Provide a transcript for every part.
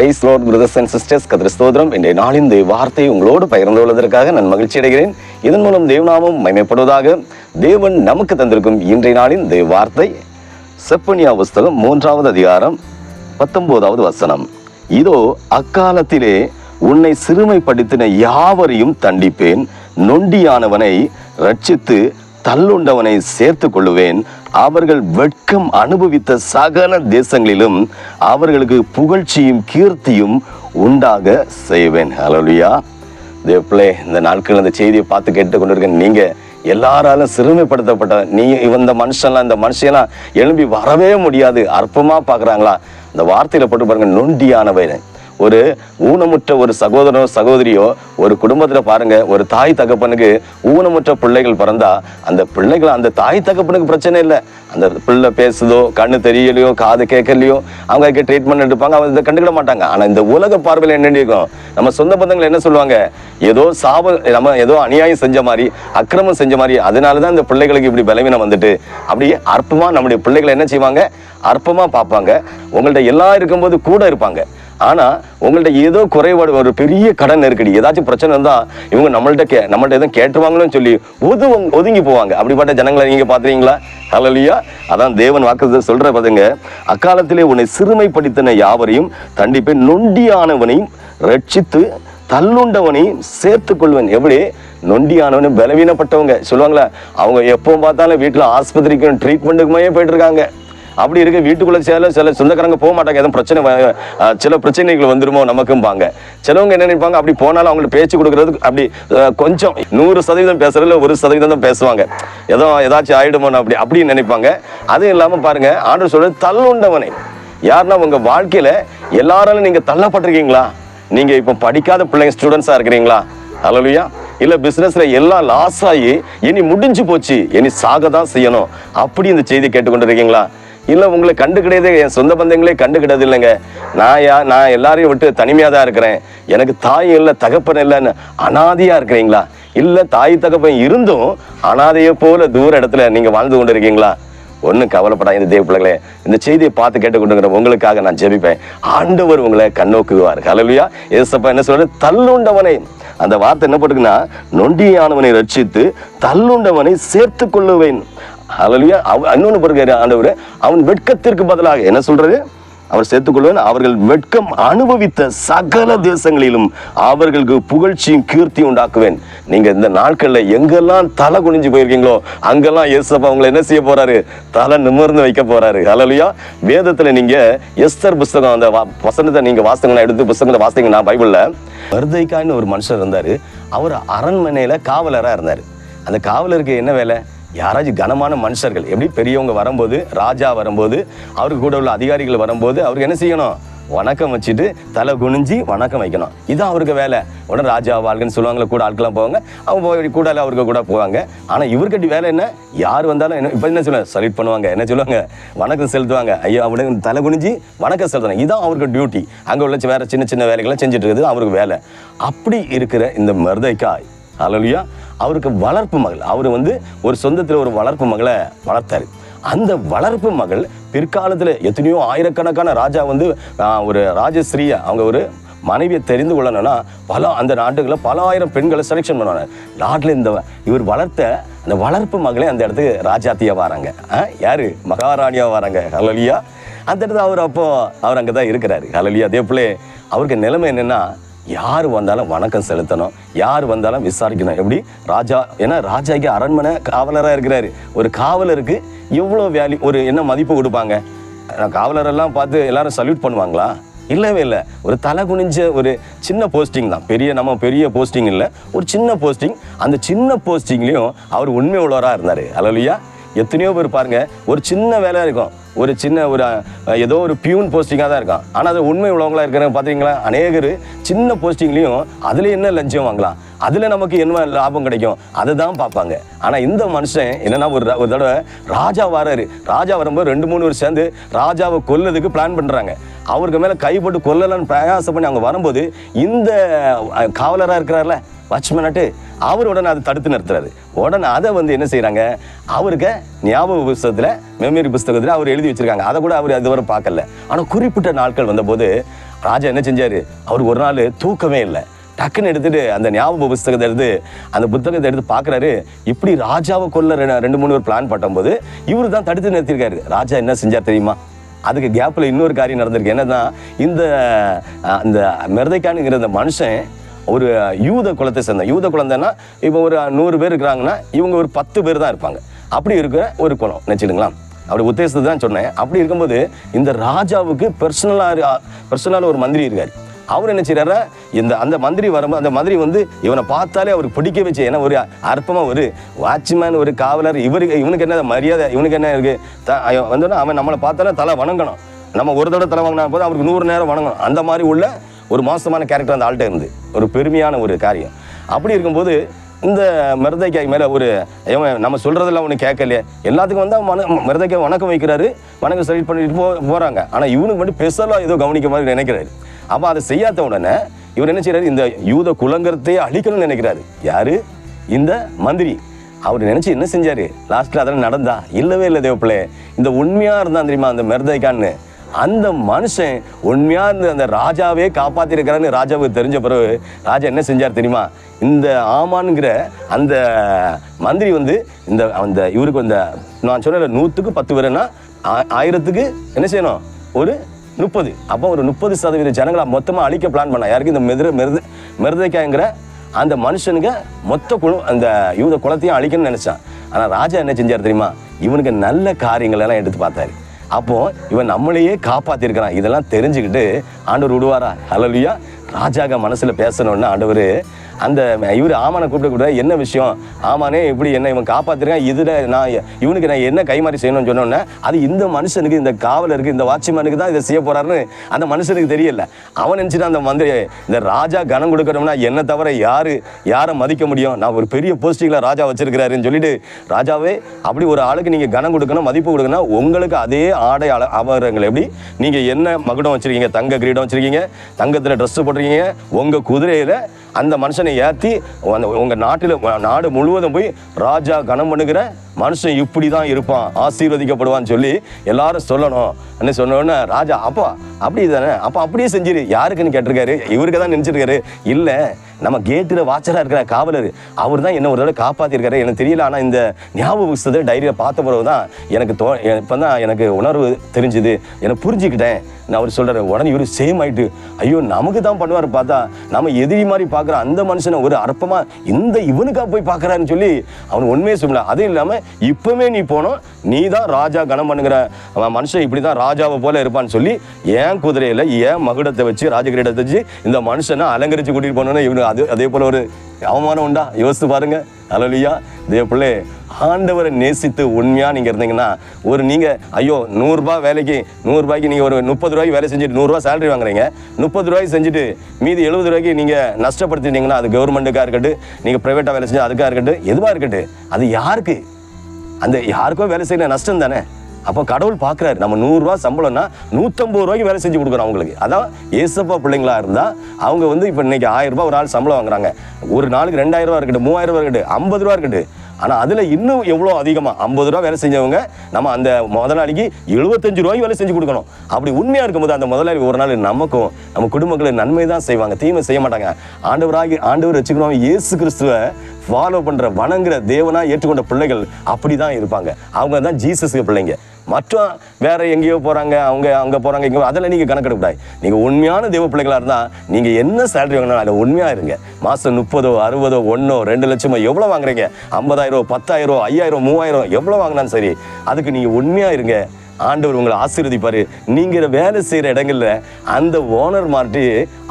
Praise Lord brothers and sisters கதிர ஸ்தோத்திரம். இன்றைய நாளின் இந்த வார்த்தை உங்களோடு பகிர்ந்து கொள்வதற்காக நான் மகிழ்ச்சி அடைகிறேன். இதன் மூலம் தேவநாமம் மயமைப்படுவதாக தேவன் நமக்கு தந்திருக்கும் இன்றைய நாளின் இந்த வார்த்தை. செப்பனியா புஸ்தகம் மூன்றாவது அதிகாரம் பத்தொன்பதாவது வசனம். இதோ அக்காலத்திலே உன்னை சிறுமைப்படுத்தின யாவரையும் தண்டிப்பேன். நொண்டியானவனை ரட்சித்து தள்ளுண்டவனை சேர்த்து கொள்ளுவேன். அவர்கள் வெட்கம் அனுபவித்த சகல தேசங்களிலும் அவர்களுக்கு புகழ்ச்சியும் கீர்த்தியும் உண்டாக செய்வேன். ஹலோலியா தேப்ளே இந்த நாட்கள் இந்த செய்தியை பார்த்து கேட்டு கொண்டிருக்க நீங்க எல்லாராலும் சிறுமைப்படுத்தப்பட்ட நீ இந்த மனுஷன்லாம் இந்த மனுஷன்லாம் எழும்பி வரவே முடியாது. அற்பமா பார்க்கறாங்களா? இந்த வார்த்தையில போட்டு பாருங்க நொண்டியானவை ஒரு ஊனமுற்ற ஒரு சகோதரனோ சகோதரியோ ஒரு குடும்பத்தில் பாருங்க ஒரு தாய் தகப்பனுக்கு ஊனமுற்ற பிள்ளைகள் பிறந்தா அந்த பிள்ளைகள் அந்த தாய் தகப்பனுக்கு பிரச்சனை இல்லை. அந்த பிள்ளை பேசுதோ கண்ணு தெரியலையோ காது கேட்கலையோ அவங்க அதுக்கு ட்ரீட்மெண்ட் எடுப்பாங்க அவங்க இதை கண்டுக்கிட மாட்டாங்க. ஆனால் இந்த உலக பார்வையில் என்ன இருக்கும் நம்ம சொந்த பந்தங்கள் என்ன சொல்லுவாங்க? ஏதோ சாப நம்ம ஏதோ அநியாயம் செஞ்ச மாதிரி அக்கிரமம் செஞ்ச மாதிரி அதனாலதான் இந்த பிள்ளைகளுக்கு இப்படி பலவீனம் வந்துட்டு. அப்படியே அற்பமாக நம்முடைய பிள்ளைகளை என்ன செய்வாங்க? அற்பமாக பார்ப்பாங்க. உங்கள்கிட்ட எல்லாம் இருக்கும்போது கூட இருப்பாங்க. ஆனால் உங்கள்ட்ட ஏதோ குறைபாடு ஒரு பெரிய கடன் நெருக்கடி ஏதாச்சும் பிரச்சனை இருந்தால் இவங்க நம்மள்ட்ட கே நம்மள்ட்ட எதுவும் கேட்டுருவாங்களோன்னு சொல்லி ஒது ஒதுங்கி போவாங்க. அப்படிப்பட்ட ஜனங்களை நீங்கள் பார்த்துறீங்களா ஹலலியா அதான் தேவன் வாக்கு சொல்கிற பதுங்க அக்காலத்திலே உன்னை சிறுமைப்படுத்தின யாவரையும் தண்டிப்பை நொண்டியானவனையும் ரட்சித்து தள்ளுண்டவனையும் சேர்த்து கொள்வேன் எப்படி? நொண்டியானவனு பலவீனப்பட்டவங்க. சொல்லுவாங்களே அவங்க எப்போ பார்த்தாலும் வீட்டில் ஆஸ்பத்திரிக்கும் ட்ரீட்மெண்ட்டுக்குமே போயிட்டு இருக்காங்க. அப்படி இருக்க வீட்டுக்குள்ளே சில சில சொந்தக்காரங்க போக மாட்டாங்க. எதுவும் பிரச்சனை சில பிரச்சனைகள் வந்துருமோ நமக்கும்பாங்க. சிலவங்க என்ன நினைப்பாங்க? அப்படி போனாலும் அவங்களுக்கு பேச்சு கொடுக்கறதுக்கு அப்படி கொஞ்சம் நூறு சதவீதம் பேசுறதுல ஒரு சதவீதம் தான் பேசுவாங்க. ஏதோ ஏதாச்சும் ஆயிடுமோ அப்படி அப்படின்னு நினைப்பாங்க. அதுவும் இல்லாமல் பாருங்க ஆண்டு சொல்றது தள்ளுண்டவனை. யாருன்னா உங்கள் வாழ்க்கையில் எல்லாராலும் நீங்கள் தள்ளப்பட்டிருக்கீங்களா? நீங்கள் இப்போ படிக்காத பிள்ளைங்க ஸ்டூடெண்ட்ஸாக இருக்கிறீங்களா? அலலுயா இல்லை பிஸ்னஸில் எல்லாம் லாஸ் ஆகி இனி முடிஞ்சு போச்சு இனி சாக தான் செய்யணும். அப்படி இந்த செய்தி கேட்டுக்கொண்டு இருக்கீங்களா இல்லை உங்களை கண்டு கிடையாது என் சொந்த பந்தங்களே கண்டு கிடையாது இல்லைங்க. நான் யா நான் எல்லாரையும் விட்டு தனிமையா தான் இருக்கிறேன். எனக்கு தாய் இல்லை தகப்பன் இல்லைன்னு அனாதையா இருக்கிறீங்களா? இல்லை தாய் தகப்பன் இருந்தும் அனாதையை போல தூர இடத்துல நீங்க வாழ்ந்து கொண்டு இருக்கீங்களா ஒன்றும் கவலைப்படாத இந்த தேவ பிள்ளைகளே. இந்த செய்தியை பார்த்து கேட்டுக்கொண்டுங்கிற உங்களுக்காக நான் ஜெபிப்பேன். ஆண்டவர் உங்களை கண்ணோக்குவார். ஹalleluya. ஏசப்பா என்ன சொல்றது தள்ளுண்டவனை. அந்த வார்த்தை என்ன போட்டுக்குன்னா நொண்டியானவனை ரட்சித்து தள்ளுண்டவனை சேர்த்து கொள்ளுவேன் ஹalleluya. அவ இன்னொன்று பிறகு ஆண்டவர் அவன் வெட்கத்திற்கு பதிலாக என்ன சொல்றது? அவர் சேர்த்துக்கொள்வேன் அவர்கள் வெட்கம் அனுபவித்த சகல தேசங்களிலும் அவர்களுக்கு புகழ்ச்சியும் கீர்த்தி உண்டாக்குவேன். நீங்க இந்த நாட்கள்ல எங்கெல்லாம் தலை குனிஞ்சு போயிருக்கீங்களோ அங்கெல்லாம் இயேசப்பா உங்களை என்ன செய்ய போறாரு? தலை நிமிர்ந்து வைக்க போறாரு. அலலியா வேதத்துல நீங்க எஸ்தர் புஸ்தகம் அந்த வசனத்தை நீங்க வாசகங்களை எடுத்து புஸ்தகத்தை வாசிங்கன்னா பைபிள்ல. வருதைக்கான்னு ஒரு மனுஷர் இருந்தாரு. அவர் அரண்மனையில காவலரா இருந்தாரு. அந்த காவலருக்கு என்ன வேலை? யாராச்சும் கனமான மனுஷர்கள் எப்படி பெரியவங்க வரும்போது ராஜா வரும்போது அவருக்கு கூட உள்ள அதிகாரிகள் வரும்போது அவருக்கு என்ன செய்யணும்? வணக்கம் வச்சுட்டு தலை குனிஞ்சி வணக்கம் வைக்கணும். இதுதான் அவருக்கு வேலை. உடனே ராஜா வாழ்கன்னு சொல்லுவாங்களே கூட ஆட்கள்லாம் போவாங்க. அவங்க போய் கூட அவருக்கு கூட போவாங்க. ஆனால் இவர்கிட்ட வேலை என்ன? யார் வந்தாலும் என்ன இப்போ என்ன சொல்லுவாங்க? சல்யூட் பண்ணுவாங்க. என்ன சொல்லுவாங்க? வணக்கம் செலுத்துவாங்க. ஐயோ அவனுக்கு தலை குனிஞ்சி வணக்கம் செலுத்துவாங்க இதுதான் அவருக்கு டியூட்டி அங்கே உள்ள வேறு சின்ன சின்ன வேலைகள்லாம் செஞ்சுட்டு இருக்குது அவருக்கு வேலை. அப்படி இருக்கிற இந்த மருதைக்காய் அலலியா அவருக்கு வளர்ப்பு மகள். அவர் வந்து ஒரு சொந்தத்தில் ஒரு வளர்ப்பு மகளை வளர்த்தாரு. அந்த வளர்ப்பு மகள் பிற்காலத்தில் எத்தனையோ ஆயிரக்கணக்கான ராஜா வந்து ஒரு ராஜஸ்ரீயை அவங்க ஒரு மனைவியை தெரிந்து கொள்ளணும்னா பல அந்த நாட்டுகளில் பல ஆயிரம் பெண்களை செலெக்ஷன் பண்ணுவாங்க. நாட்டில் இந்த இவர் வளர்த்த அந்த வளர்ப்பு மகளே அந்த இடத்துக்கு ராஜாத்தியாக வராங்க. ஆ, யாரு? மகாராணியாக வராங்க. ஹலலியா அந்த இடத்துல அவர் அப்போ அவர் அங்கே தான் இருக்கிறாரு. ஹலலியா அதே போல அவருக்கு நிலைமை என்னென்னா யார் வந்தாலும் வணக்கம் செலுத்தணும். யார் வந்தாலும் விசாரிக்கணும். எப்படி? ராஜா ஏன்னா ராஜாக்கு அரண்மனை காவலராக இருக்கிறாரு. ஒரு காவலருக்கு எவ்வளோ வேல்யூ ஒரு என்ன மதிப்பு கொடுப்பாங்க? காவலரெல்லாம் பார்த்து எல்லாரும் சல்யூட் பண்ணுவாங்களா? இல்லவே இல்லை. ஒரு தலை குனிஞ்ச ஒரு சின்ன போஸ்டிங் தான். பெரிய நம்ம பெரிய போஸ்டிங் இல்லை. ஒரு சின்ன போஸ்டிங் அந்த சின்ன போஸ்டிங்லேயும் அவர் உண்மை உள்ளவராக இருந்தார். அலலியா எத்தனையோ பேர் பாருங்க ஒரு சின்ன வேலையாக இருக்கும். ஒரு சின்ன ஒரு ஏதோ ஒரு பியூன் போஸ்டிங்காக தான் இருக்கும் ஆனால் அது உண்மை உள்ளவங்களா இருக்கிறவங்க பார்த்தீங்களா அநேகர் சின்ன போஸ்டிங்லேயும் அதில் என்ன லஞ்சம் வாங்கலாம்? அதில் நமக்கு என்ன லாபம் கிடைக்கும்? அதை தான் பார்ப்பாங்க. ஆனால் இந்த மனுஷன் என்னன்னா ஒரு ஒரு தடவை ராஜா வராரு. ராஜா வரும்போது ரெண்டு மூணு பேர் சேர்ந்து ராஜாவை கொல்லதுக்கு பிளான் பண்ணுறாங்க அவருக்கு மேலே கைப்பட்டு கொல்லலான்னு பிரயாசம் பண்ணி அவங்க வரும்போது இந்த காவலராக இருக்கிறார்ல வாட்ச்மேனாட்டு அவர் உடனே அதை தடுத்து நிறுத்துறாரு. உடனே அதை வந்து என்ன செய்கிறாங்க அவருக்கு ஞாபக புஸ்தகத்தில் மெமரி புஸ்தகத்தில் அவர் எழுதி வச்சுருக்காங்க. அதை கூட அவர் அதுவரை பார்க்கல. ஆனால் குறிப்பிட்ட நாட்கள் வந்தபோது ராஜா என்ன செஞ்சார்? அவர் ஒரு நாள் தூக்கமே இல்லை. டக்குன்னு எடுத்துட்டு அந்த ஞாபக புஸ்தகத்தை எடுத்து அந்த புத்தகத்தை எடுத்து பார்க்குறாரு. இப்படி ராஜாவை கொல்ல ரெ- ரெண்டு மூணு பேர் பிளான் பண்ணும்போது இவரு தான் தடுத்து நிறுத்திருக்காரு ராஜா என்ன செஞ்சார் தெரியுமா? அதுக்கு கேப்பில் இன்னொரு காரியம் நடந்திருக்கு. என்னன்னா இந்த இந்த மிருதைக்கானுங்கிற இந்த மனுஷன் ஒரு யூத குலத்தை சேர்ந்த யூத குழந்தைன்னா இப்போ ஒரு நூறு பேர் இருக்கிறாங்கன்னா இவங்க ஒரு பத்து பேர் தான் இருப்பாங்க. அப்படி இருக்கிற ஒரு குலம். நினச்சிடுங்களா அப்படி உத்தேசத்தை தான் சொன்னேன். அப்படி இருக்கும்போது இந்த ராஜாவுக்கு பர்சனலாக பர்சனலாக ஒரு மந்திரி இருக்கார். அவர் என்ன செய்றாரு? இந்த அந்த மந்திரி வரும்போது அந்த மந்திரி வந்து இவனை பார்த்தாலே அவருக்கு பிடிக்க வச்சு ஏன்னா ஒரு அற்பமாக ஒரு வாட்ச்மேன் ஒரு காவலர் இவருக்கு இவனுக்கு என்ன மரியாதை இவனுக்கு என்ன இருக்குது த- அவன் வந்தோன்னா அவன் நம்மளை பார்த்தாலே தலை வணங்கணும். நம்ம ஒரு தடவை தலை வாங்கினா போது அவருக்கு நூறு நேரம் வணங்கணும். அந்த மாதிரி உள்ள ஒரு மோசமான கேரக்டர் அந்த ஆள்கிட்ட இருந்து. ஒரு பெருமையான ஒரு காரியம். அப்படி இருக்கும்போது இந்த மிருதைக்காய் மேலே ஒரு இவன் நம்ம சொல்கிறதெல்லாம் ஒன்று கேட்கலையே. எல்லாத்துக்கும் வந்து மன மிருதைக்காய் வணக்கம் வைக்கிறாரு. வணக்கம் செலக்ட் பண்ணிட்டு போ போகிறாங்க ஆனால் இவனுக்கு மட்டும் ஸ்பெஷலாக ஏதோ கவனிக்க மாதிரி நினைக்கிறாரு. அப்போ அதை செய்யாத உடனே இவர் என்ன செய்கிறாரு இந்த யூத குலங்கரத்தையே அழிக்கணும்னு நினைக்கிறாரு. யாரு? இந்த மந்திரி. அவர் நினச்சி என்ன செஞ்சார்? லாஸ்ட்டில் அதெல்லாம் நடந்தா இல்லவே இல்லை தேவப்பிள்ளை. இந்த உண்மையாக இருந்தான் தெரியுமா அந்த மெர்தைக்கான்னு அந்த மனுஷன் உண்மையாக இருந்த அந்த ராஜாவே காப்பாற்றிருக்கிறான்னு ராஜாவுக்கு தெரிஞ்ச பிறகு ராஜா என்ன செஞ்சார் தெரியுமா? இந்த ஆமான்ங்கிற அந்த மந்திரி வந்து இந்த அந்த இவருக்கு இந்த நான் சொன்ன நூற்றுக்கு பத்து பேருன்னா ஆ- ஆயிரத்துக்கு என்ன செய்யணும்? ஒரு முப்பது. அப்போ ஒரு முப்பது சதவீத ஜனங்களை மொத்தமாக அழிக்க பிளான் பண்ணா. யாருக்கு இந்த மெதிர மெருது மெருதைக்காய்ங்கிற அந்த மனுஷனுங்க மொத்த குழு அந்த யூத குலத்தையும் அழிக்கணும்னு நினச்சான். ஆனால் ராஜா என்ன செஞ்சார் தெரியுமா? இவனுக்கு நல்ல காரியங்கள் எல்லாம் எடுத்து பார்த்தாரு. அப்போது இவன் நம்மளையே காப்பாற்றிருக்கிறான் இதெல்லாம் தெரிஞ்சுக்கிட்டு ஆண்டவர் விடுவாரா? ஹலலுயா ராஜாக மனசில் பேசணும்னு ஆண்டவர் அந்த இவர் ஆமானை கூப்பிட்டு கூட என்ன விஷயம்? ஆமானே இப்படி என்ன இவன் காப்பாத்திருக்கான். இதில் நான் இவனுக்கு நான் என்ன கைமாறி செய்யணும்னு சொன்னோன்னே அது இந்த மனுஷனுக்கு இந்த காவலருக்கு இந்த வாட்ச்மேனுக்கு தான் இதை செய்ய போகிறாருன்னு அந்த மனுஷனுக்கு தெரியல. அவன் நினச்சிட்டு அந்த மந்திரி இந்த ராஜா கனம் கொடுக்கணும்னா என்ன தவிர யார் யாரை மதிக்க முடியும்? நான் ஒரு பெரிய போஸ்டிங்கில் ராஜா வச்சிருக்கிறாருன்னு சொல்லிட்டு ராஜாவே அப்படி ஒரு ஆளுக்கு நீங்கள் கனம் கொடுக்கணும் மதிப்பு கொடுக்கணும் உங்களுக்கு அதே ஆடை அள ஆபரணங்கள் எப்படி? நீங்கள் என்ன மகுடம் வச்சிருக்கீங்க? தங்க கிரீடம் வச்சிருக்கீங்க? தங்கத்தில் ட்ரெஸ் போட்டிருக்கீங்க? உங்கள் குதிரையில் அந்த மனுஷனை ஏற்றி அந்த உங்க நாட்டில் நாடு முழுவதும் போய் ராஜா கனம் பண்ணுகிற மனுஷன் இப்படி தான் இருப்பான் ஆசீர்வதிக்கப்படுவான்னு சொல்லி எல்லாரும் சொல்லணும். என்ன சொன்ன உடனே ராஜா அப்பா அப்படி தானே? அப்போ அப்படியே செஞ்சிரு. யாருக்குன்னு கேட்டிருக்காரு? இவருக்கு தான் நினச்சிருக்காரு. இல்லை நம்ம கேட்டில் வாட்சராக இருக்கிற காவலர் அவர் தான் என்ன ஒரு தடவை காப்பாற்றிருக்காரு எனக்கு தெரியல ஆனால் இந்த ஞாபக புஸ்தகத்தை டைரியில் பார்த்த பிறகு தான் எனக்கு தோ இப்போ தான் எனக்கு உணர்வு தெரிஞ்சுது. எனக்கு புரிஞ்சுக்கிட்டேன். நான் அவர் சொல்கிறார் உடனே இவர் சேம் ஆயிட்டு ஐயோ நமக்கு தான் பண்ணுவார் பார்த்தா நம்ம எதிரி மாதிரி பார்க்குற அந்த மனுஷனை ஒரு அற்பமாக இந்த இவனுக்கா போய் பார்க்குறாருன்னு சொல்லி அவன் உண்மையே சொல்லல. அதுவும் இல்லாமல் இப்போவே நீ போனோம் நீ தான் ராஜா கனம் பண்ணுகிற மனுஷன் இப்படி தான் ராஜாவை போல இருப்பான்னு சொல்லி ஏன் குதிரையில் ஏன் மகுடத்தை வச்சு ராஜகிரீடத்தை வச்சு இந்த மனுஷனை அலங்கரித்து கூட்டிகிட்டு போனோன்னு இவனு அது அதே போல் ஒரு அவமானம் உண்டா? யோசித்து பாருங்க. அலலியா இதே பிள்ளை ஆண்டவரை நேசித்து உண்மையாக நீங்கள் இருந்தீங்கன்னா ஒரு நீங்கள் ஐயோ நூறுரூபா வேலைக்கு நூறுரூபாய்க்கு நீங்கள் ஒரு முப்பது ரூபாய்க்கு வேலை செஞ்சுட்டு நூறுரூவா சேலரி வாங்குறீங்க. முப்பது ரூபாய்க்கு செஞ்சுட்டு மீதி எழுபது ரூபாய்க்கு நீங்கள் நஷ்டப்படுத்திட்டீங்கன்னா அது கவர்மெண்ட்டுக்காக இருக்கட்டும் நீங்கள் ப்ரைவேட்டாக வேலை செஞ்சு அதுக்காக இருக்கட்டும் எதுவாக இருக்கட்டும். அது யாருக்கு? அந்த யாருக்கோ வேலை செய்யல நஷ்டம் தானே. அப்போ கடவுள் பார்க்குறாரு நம்ம நூறுரூவா சம்பளம்னா நூற்றம்பது ரூபாய்க்கு வேலை செஞ்சு கொடுக்குறோம் அவங்களுக்கு. அதான் ஏசப்பா பிள்ளைங்களா இருந்தால் அவங்க வந்து இப்போ இன்னைக்கு ஆயிரம் ரூபாய் ஒரு ஆள் சம்பளம் வாங்குறாங்க. ஒரு நாளுக்கு ரெண்டாயிரம் ரூபா இருக்கட்டும் மூவாயிரம் ரூபா இருக்கட்டும் ஐம்பது ரூபா இருக்கட்டும். ஆனால் அதில் இன்னும் எவ்வளோ அதிகமாக ஐம்பது ரூபா வேலை செஞ்சவங்க நம்ம அந்த முதலாளிக்கு எழுபத்தஞ்சு ரூபாய்க்கு வேலை செஞ்சு கொடுக்கணும். அப்படி உண்மையாக இருக்கும்போது அந்த முதலாளி ஒரு நாள் நமக்கும் நம்ம குடும்பங்களுக்கு நன்மை தான் செய்வாங்க. தீமை செய்ய மாட்டாங்க. ஆண்டவராகி ஆண்டவர் வச்சுக்கணும். இயேசு கிறிஸ்துவை ஃபாலோ பண்ணுற வணங்குற தேவனா ஏற்றுக்கொண்ட பிள்ளைகள் அப்படி தான் இருப்பாங்க. அவங்க தான் ஜீசஸுக்கு பிள்ளைங்க. மற்றும் வேற எங்கேயோ போறாங்க அவங்க அங்க போறாங்க இங்க அதெல்லாம் நீங்க கணக்கெடுக்கூடாது நீங்க உண்மையான தெய்வ பிள்ளைகளா இருந்தா நீங்க என்ன சேலரி வாங்கினாலும் அதில் உண்மையா இருங்க. மாசம் முப்பதோ அறுபதோ ஒன்னோ ரெண்டு லட்சமோ எவ்வளவு வாங்குறீங்க? ஐம்பதாயிரம் பத்தாயிரம் ஐயாயிரம் மூவாயிரம் எவ்வளவு வாங்கினாலும் சரி அதுக்கு நீங்க உண்மையா இருங்க. ஆண்டவர் உங்களை ஆசீர்வதிப்பார். நீங்கள் வேலை செய்கிற இடங்களில் அந்த ஓனர் மாட்டி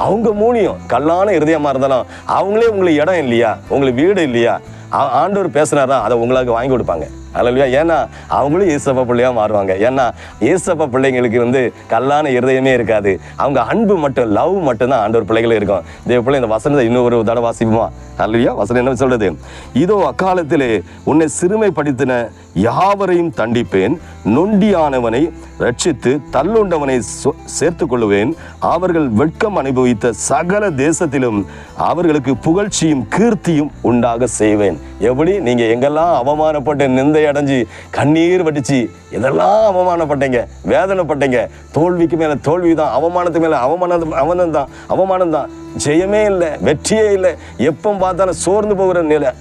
அவங்க மூலியம் கல்லான இருதயமாக இருந்தாலும் அவங்களே உங்களுக்கு இடம் இல்லையா? உங்களுக்கு வீடு இல்லையா? ஆண்டவர் பேசுனாரா? அதை உங்களுக்கு வாங்கி கொடுப்பாங்க. அல்லையா ஏன்னா அவங்களும் ஏசப்பா பிள்ளையா மாறுவாங்க. ஏன்னா ஏசப்பா பிள்ளைங்களுக்கு வந்து கல்லான இருதயமே இருக்காது. அவங்க அன்பு மட்டும் லவ் மட்டும்தான் ஆண்டவர் பிள்ளைகளும் இருக்கும். தேவ பிள்ளை இந்த வசனத்தை இன்னொரு தடவை வாசிப்போமா? அல்லையா வசனம் என்ன சொல்றது? இதோ அக்காலத்திலே உன்னை சிறுமைப்படுத்தின யாவரையும் தண்டிப்பேன். நொண்டியானவனை ரட்சித்து தள்ளுண்டவனை சேர்த்து கொள்ளுவேன் அவர்கள் வெட்கம் அனுபவித்த சகல தேசத்திலும் அவர்களுக்கு புகழ்ச்சியும் கீர்த்தியும் உண்டாக செய்வேன். எப்படி நீங்கள் எங்கெல்லாம் அவமானப்பட்டு நிந்தை அடைஞ்சு கண்ணீர் வடிச்சு இதெல்லாம் அவமானப்பட்டீங்க? வேதனைப்பட்டீங்க? தோல்விக்கு மேலே தோல்வி தான் அவமானத்துக்கு மேலே அவமானம் அவமானம் தான் அவமானம் தான். ஜெயமே இல்லை வெற்றியே இல்லை. எப்போ பார்த்தாலும் சோர்ந்து போகிற நிலை.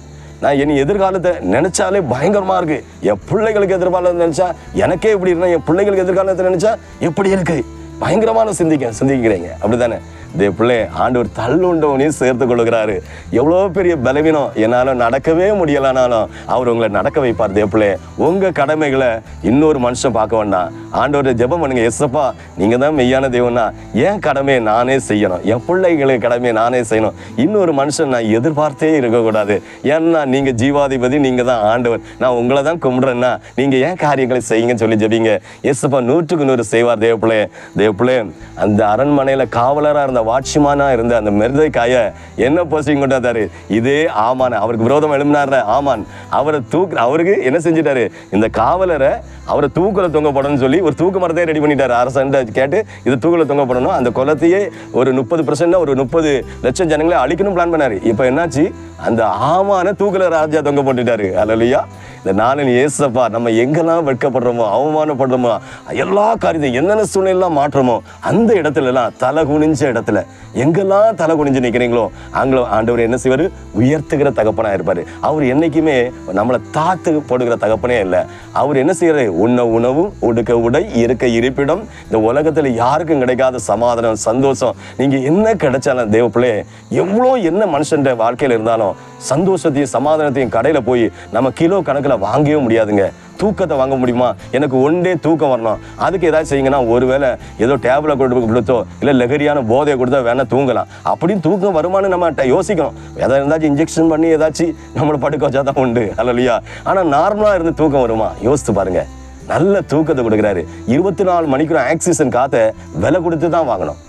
நான் என் எதிர்காலத்தை நினச்சாலே பயங்கரமாக இருக்கு. என் பிள்ளைகளுக்கு எதிர்காலத்தை நினச்சா எனக்கே இப்படி இருந்தா என் பிள்ளைகளுக்கு எதிர்காலத்தை நினச்சா எப்படி இருக்குது பயங்கரமான சிந்திக்க சிந்திக்கிறீங்க. அப்படிதானே இதே பிள்ளை ஆண்டவர் தள்ளுண்டவனையும் சேர்த்து கொள்கிறாரு. எவ்வளோ பெரிய பலவீனம் என்னால் நடக்கவே முடியலனாலும் அவர் உங்களை நடக்க வைப்பார் தே பிள்ளை. உங்கள் கடமைகளை இன்னொரு மனுஷன் பார்க்க வேண்டாம். ஆண்டவரை ஜெபம் பண்ணுங்க எஸ்ஸப்பா நீங்கள் தான் மெய்யான தெய்வம்னா என் கடமையை நானே செய்யணும். என் பிள்ளைகளுக்கு கடமையை நானே செய்யணும். இன்னொரு மனுஷன் நான் எதிர்பார்த்தே இருக்கக்கூடாது. ஏன்னா நீங்கள் ஜீவாதிபதி நீங்கள் தான் ஆண்டவர். நான் உங்களை தான் கும்பிட்றேன்னா நீங்கள் ஏன் காரியங்களை செய்யுங்கன்னு சொல்லி ஜெபிங்க. எஸ்ஸப்பா நூற்றுக்கு நூறு செய்வார் தேவப்பிள்ளை தேவப்பிள்ளை அந்த அரண்மனையில் காவலராக இருந்த வாட்ச்மேனாக இருந்த அந்த மெருதைக்காய என்ன போஸ்டிங் கொண்டாந்தாரு? இதே ஆமான் அவருக்கு விரோதம் எழுப்பினார்ல ஆமான். அவரை தூக்கு அவருக்கு என்ன செஞ்சிட்டாரு? இந்த காவலரை அவரை தூக்கில் தொங்க போடணும்னு சொல்லி ஒரு தூக்கு மரத்தையே ரெடி பண்ணிட்டாரு. அரசன் கேட்டு இது தூக்கில் தொங்க போடணும். அந்த குளத்தையே ஒரு முப்பது பர்சன்ட் ஒரு முப்பது லட்சம் ஜனங்களை அழிக்கணும் பிளான் பண்ணாரு. இப்போ என்னாச்சு? அந்த ஆமான தூக்கில் ராஜா தொங்க போட்டுட்டாரு. அல்லையா இந்த நாளில் ஏசப்பா நம்ம எங்கெல்லாம் வெட்கப்படுறோமோ அவமானப்படுறோமோ எல்லா காரியத்தையும் என்னென்ன சூழ்நிலாம் மாற்றமோ அந்த இடத்துல எல்லாம் தலை குனிஞ்ச இடத்துல எங்கெல்லாம் தலை குனிஞ்சு நிற்கிறீங்களோ அங்கே ஆண்டவர் என்ன செய்வார்? உயர்த்துகிற தகப்பனா இருப்பார். அவர் என்னைக்குமே நம்மளை தாத்து போடுகிற தகப்பனே இல்லை. அவர் என்ன செய்யறாரு உண்ண உணவு உடுக்க உடை இருக்க இருப்பிடம் இந்த உலகத்தில் யாருக்கும் கிடைக்காத சமாதானம் சந்தோஷம். நீங்க என்ன கிடைச்சாலும் தேவ பிள்ளை எவ்வளோ என்ன மனுஷன் வாழ்க்கையில் இருந்தாலும் சந்தோஷத்தையும் சமாதானத்தையும் கடையில் போய் நம்ம கிலோ கணக்கில் வாங்கவே முடியாதுங்க. தூக்கத்தை வாங்க முடியுமா? எனக்கு ஒன் டே தூக்கம் வரணும். அதுக்கு ஏதாச்சும் செய்யுங்கன்னா ஒருவேளை ஏதோ டேப்லெட் கொடுத்து கொடுத்தோ இல்லை லெகரியான போதையை கொடுத்தா வேணா தூங்கலாம். அப்படின்னு தூக்கம் வருமானு நம்ம யோசிக்கணும். எதாவது இருந்தாச்சும் இன்ஜெக்ஷன் பண்ணி ஏதாச்சும் நம்மளை படுக்க வச்சா தான் உண்டு அல்லையா ஆனால் நார்மலாக இருந்து தூக்கம் வருமா? யோசித்து பாருங்க. நல்ல தூக்கத்தை கொடுக்குறாரு. இருபத்தி நாலு மணிக்கூர் ஆக்சிஜன் காற்றை விலை கொடுத்து தான் வாங்கணும்.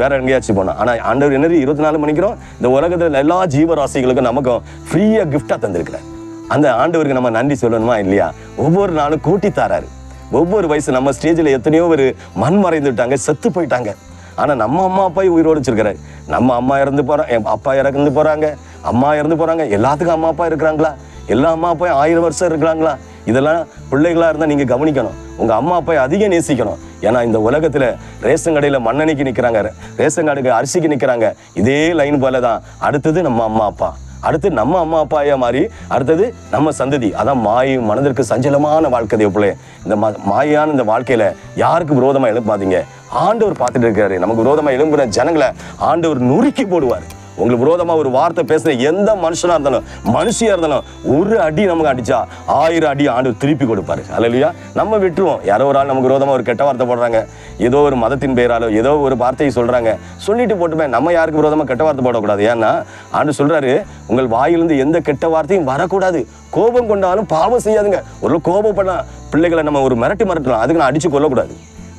வேற எங்கேயாச்சும் போனோம் ஆனால் ஆண்டவர் என்னது? இருபத்தி நாலு மணிக்கிறோம்? இந்த உலகத்தில் எல்லா ஜீவராசிகளுக்கும் நமக்கும் ஃப்ரீயாக கிஃப்டாக தந்திருக்கிறார். அந்த ஆண்டவருக்கு நம்ம நன்றி சொல்லணுமா இல்லையா? ஒவ்வொரு நாளும் கூட்டி தாராரு ஒவ்வொரு வயசு நம்ம ஸ்டேஜில் எத்தனையோ ஒரு மண் மறைந்துட்டாங்க செத்து போயிட்டாங்க. ஆனால் நம்ம அம்மா அப்பா உயிரோடு வச்சிருக்கிறாரு. நம்ம அம்மா இறந்து போகிறோம் என் அப்பா இறந்து போகிறாங்க அம்மா இறந்து போகிறாங்க எல்லாத்துக்கும் அம்மா அப்பா இருக்கிறாங்களா? எல்லா அம்மா அப்பாயும் ஆயிரம் வருஷம் இருக்கிறாங்களா? இதெல்லாம் பிள்ளைகளாக இருந்தால் நீங்கள் கவனிக்கணும். உங்கள் அம்மா அப்பா அதிகம் நேசிக்கணும். ஏன்னா இந்த உலகத்தில் ரேஷன் கடையில் மண்ணெண்ணிக்கு நிற்கிறாங்க ரேஷன் கடைக்கு அரிசிக்கு நிற்கிறாங்க இதே லைன் போல தான் அடுத்தது நம்ம அம்மா அப்பா. அடுத்து நம்ம அம்மா அப்பாயா மாறி அடுத்தது நம்ம சந்ததி. அதான் மாய் மனதிற்கு சஞ்சலமான வாழ்க்கை தேவப்பிள்ளை இந்த மா மாயான இந்த வாழ்க்கையில யாருக்கு விரோதமா எழுப்பாதீங்க? ஆண்டவர் பார்த்துட்டு இருக்காரு நமக்கு விரோதமா எழும்புற ஜனங்களை ஆண்டவர் நுறுக்கி போடுவார். உங்களுக்கு விரோதமாக ஒரு வார்த்தை பேசுகிற எந்த மனுஷனாக இருந்தாலும் மனுஷியாக இருந்தாலும் ஒரு அடி நமக்கு அடித்தா ஆயிரம் அடி ஆண்டு திருப்பி கொடுப்பாரு. அல்லையா நம்ம விட்டுருவோம். யாரோ ஒரு ஆள் நமக்கு விரோதமாக ஒரு கெட்ட வார்த்தை போடுறாங்க. ஏதோ ஒரு மதத்தின் பெயராலோ ஏதோ ஒரு வார்த்தையை சொல்கிறாங்க சொல்லிட்டு போட்டுமே நம்ம யாருக்கு விரோதமாக கெட்ட வார்த்தை போடக்கூடாது? ஏன்னா ஆண்டு சொல்கிறாரு உங்கள் வாயிலிருந்து எந்த கெட்ட வார்த்தையும் வரக்கூடாது. கோபம் கொண்டாலும் பாவம் செய்யாதுங்க. ஒரு கோபம் பண்ணால் பிள்ளைகளை நம்ம ஒரு மிரட்டி மிரட்டலாம். அதுக்கு நான் அடித்து கொள்ளக்கூடாது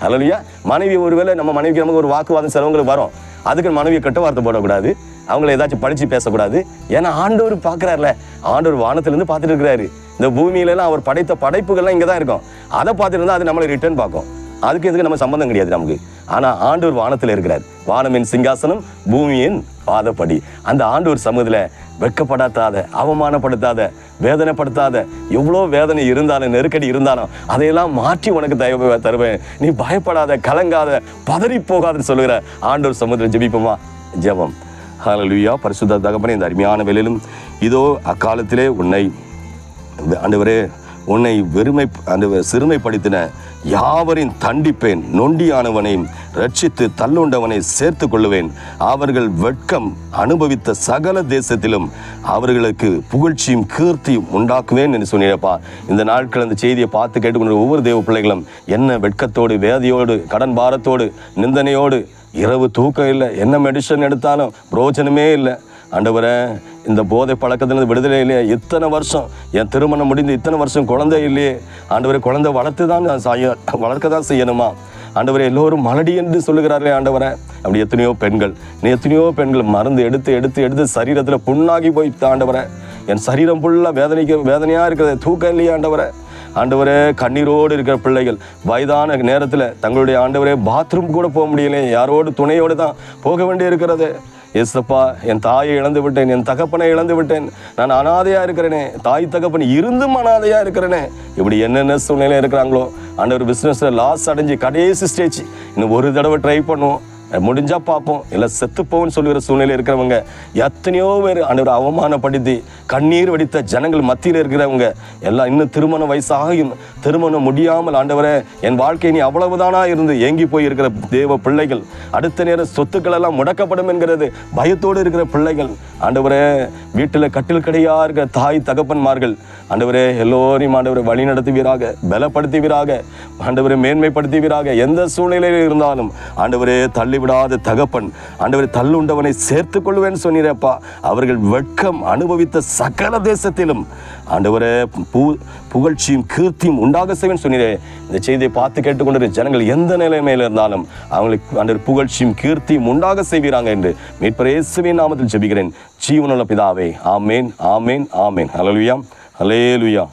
அல்லையா மனைவி ஒருவேளை நம்ம மனைவிக்கு நமக்கு ஒரு வாக்குவாதம் சிலவங்களுக்கு வரும். அதுக்கு மனைவியை கெட்ட வார்த்தை போடக்கூடாது. அவங்கள ஏதாச்சும் படித்து பேசக்கூடாது. ஏன்னா ஆண்டவர் பார்க்குறாருல. ஆண்டவர் வானத்துலேருந்து பார்த்துட்டு இருக்கிறாரு. இந்த பூமியிலலாம் அவர் படைத்த படைப்புகள்லாம் இங்கே தான் இருக்கும். அதை பார்த்துட்டு இருந்தால் அது நம்மளை ரிட்டர்ன் பார்க்கும். அதுக்கு எதுக்கு நம்ம சம்பந்தம் கிடையாது நமக்கு. ஆனால் ஆண்டவர் வானத்தில் இருக்கிறார். வானமின் சிங்காசனம் பூமியின் பாதப்படி. அந்த ஆண்டவர் சமூகத்தில் வெட்கப்படாத்தாத அவமானப்படுத்தாத வேதனைப்படுத்தாத எவ்வளோ வேதனை இருந்தாலும் நெருக்கடி இருந்தாலும் அதையெல்லாம் மாற்றி உனக்கு தயவு தருவேன். நீ பயப்படாத கலங்காத பதறி போகாதுன்னு சொல்லுகிற ஆண்டவர் சமுதிரம் ஜெபிப்போமா? ஜெபம். ஹலலுயா பரிசுத்த தகப்பனே இந்த அருமையான வேலையிலும் இதோ அக்காலத்திலே உன்னை ஆண்டவரே உன்னை வெறுமை அந்த சிறுமைப்படுத்தின யாவரின் தண்டிப்பேன். நொண்டியானவனையும் ரட்சித்து தள்ளுண்டவனை சேர்த்து கொள்ளுவேன். அவர்கள் வெட்கம் அனுபவித்த சகல தேசத்திலும் அவர்களுக்கு புகழ்ச்சியும் கீர்த்தியும் உண்டாக்குவேன் என்று சொன்னீரப்பா. இந்த நாட்கள் அந்த செய்தியை பார்த்து கேட்டுக்கொண்ட ஒவ்வொரு தேவ பிள்ளைகளும் என்ன வெட்கத்தோடு வேதியோடு கடன் பாரத்தோடு நிந்தனையோடு இரவு தூக்கம் இல்லை என்ன மெடிசன் எடுத்தாலும் பிரோஜனமே இல்லை. ஆண்டவரே இந்த போதை பழக்கத்திலிருந்து விடுதலை இல்லையே இத்தனை வருஷம் என் திருமணம் முடிந்து இத்தனை வருஷம் குழந்தை இல்லையே. ஆண்டவரே குழந்தை வளர்த்து தான் நான் செய்ய வளர்க்க தான் செய்யணுமா? ஆண்டவரை எல்லோரும் மலடி என்று சொல்லுகிறார்களே ஆண்டவரை. அப்படி எத்தனையோ பெண்கள் நீ எத்தனையோ பெண்கள் மருந்து எடுத்து எடுத்து எடுத்து சரீரத்தில் புண்ணாகி போய் ஆண்டவரை. என் சரீரம் ஃபுல்லாக வேதனைக்கு வேதனையாக இருக்கிறது தூக்கம் இல்லையா ஆண்டவரை. ஆண்டவரே கண்ணீரோடு இருக்கிற பிள்ளைகள் வயதான நேரத்தில் தங்களுடைய ஆண்டவரே பாத்ரூம் கூட போக முடியல யாரோடு துணையோடு தான் போக வேண்டி இருக்கிறது ஏசப்பா என் தாயை இழந்து விட்டேன் என் தகப்பனை இழந்து விட்டேன் நான் அனாதையாக இருக்கிறேனே. தாய் தகப்பன் இருந்தும் அனாதையாக இருக்கிறேனே. இப்படி என்னென்ன சூழ்நிலை இருக்கிறாங்களோ? அந்த ஒரு பிஸ்னஸில் லாஸ் அடைஞ்சு கடைசி ஸ்டேஜ் இன்னும் ஒரு தடவை ட்ரை பண்ணுவோம். முடிஞ்சால் பார்ப்போம். இல்லை செத்துப்போன்னு சொல்லுகிற சூழ்நிலை இருக்கிறவங்க எத்தனையோ பேர் ஆண்டவர் அவமானப்படுத்தி கண்ணீர் வடித்த ஜனங்கள் மத்தியில் இருக்கிறவங்க எல்லாம் இன்னும் திருமணம் வயசாகியும் திருமணம் முடியாமல் ஆண்டவரே என் வாழ்க்கை நீ அவ்வளவுதானா இருந்து ஏங்கி போய் இருக்கிற தேவ பிள்ளைகள் அடுத்த நேரம் சொத்துக்கள் எல்லாம் முடக்கப்படும் என்கிறது பயத்தோடு இருக்கிற பிள்ளைகள். ஆண்டவரே வீட்டில் கட்டில் கடையாக இருக்கிற தாய் தகப்பன்மார்கள் ஆண்டவரே எல்லோரையும் ஆண்டவரை வழி நடத்துவீராக பலப்படுத்துவீராக ஆண்டவரை மேன்மைப்படுத்துவீராக எந்த சூழ்நிலையில் இருந்தாலும் ஆண்டவரே தள்ளி தள்ளிவிடாத தகப்பன் ஆண்டவரை தள்ளுண்டவனை சேர்த்து கொள்வேன்னு சொன்னீரப்பா. அவர்கள் வெட்கம் அனுபவித்த சகல தேசத்திலும். ஆண்டவரே பு புகழ்ச்சியும் கீர்த்தியும் உண்டாக செய்வேன் சொன்னீரே. இந்த செய்தியை பார்த்து கேட்டுக்கொண்டிருக்கிற ஜனங்கள் எந்த நிலைமையில இருந்தாலும் அவங்களுக்கு ஆண்டவர் புகழ்ச்சியும் கீர்த்தியும் உண்டாக செய்வீராங்க என்று மீட்பரேசுவின் நாமத்தில் ஜெபிக்கிறேன். ஜீவனுள்ள பிதாவே ஆமேன் ஆமேன் ஆமேன். ஹalleluya ஹalleluya